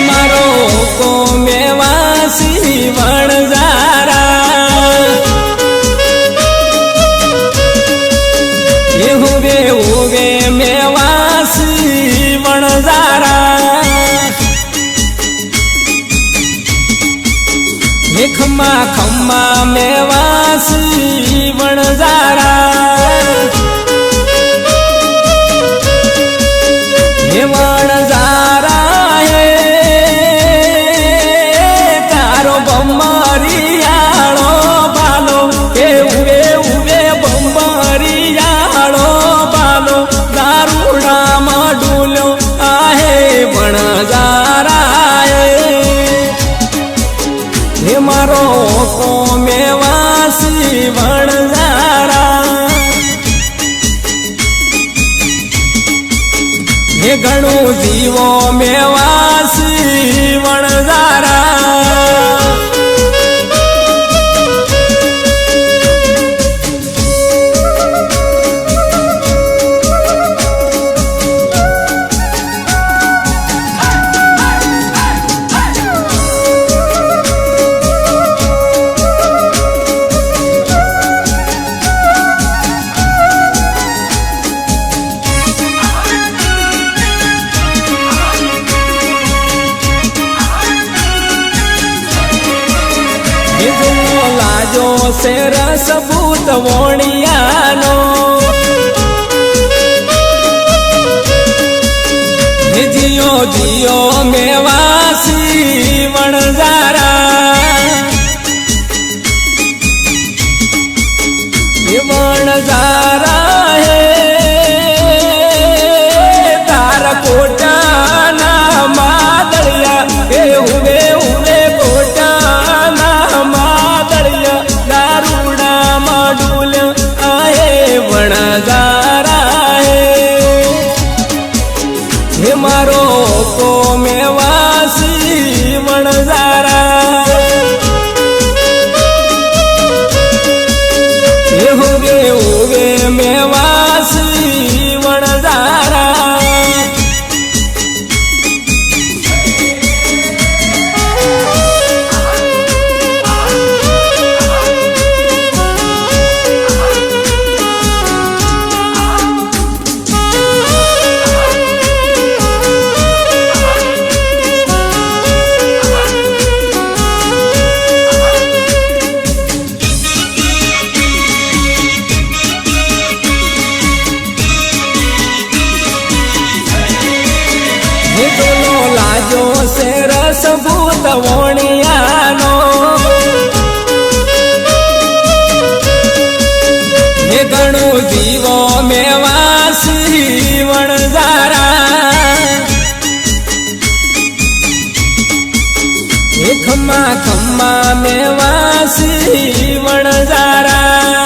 મારો કોમે વાસી વણઝારા. ઉગે ઉગે મેવાસી વણઝારા. ખમા ખમા મેવાસી વણઝારા. વણઝારા વણઝારા હે મારો કોમેવાસી વણઝારા હે ઘણું જીવો મેવાસી બીજો શેર સબૂત વણિયાનો. જીઓ જીઓ મેવાસી દોનો લાજો રસ ભૂત વણિયાનો. હે ઘણું જીવો મેવાસી વણઝારા હે ખમ્મા ખમ્મા મેવાસી વણઝારા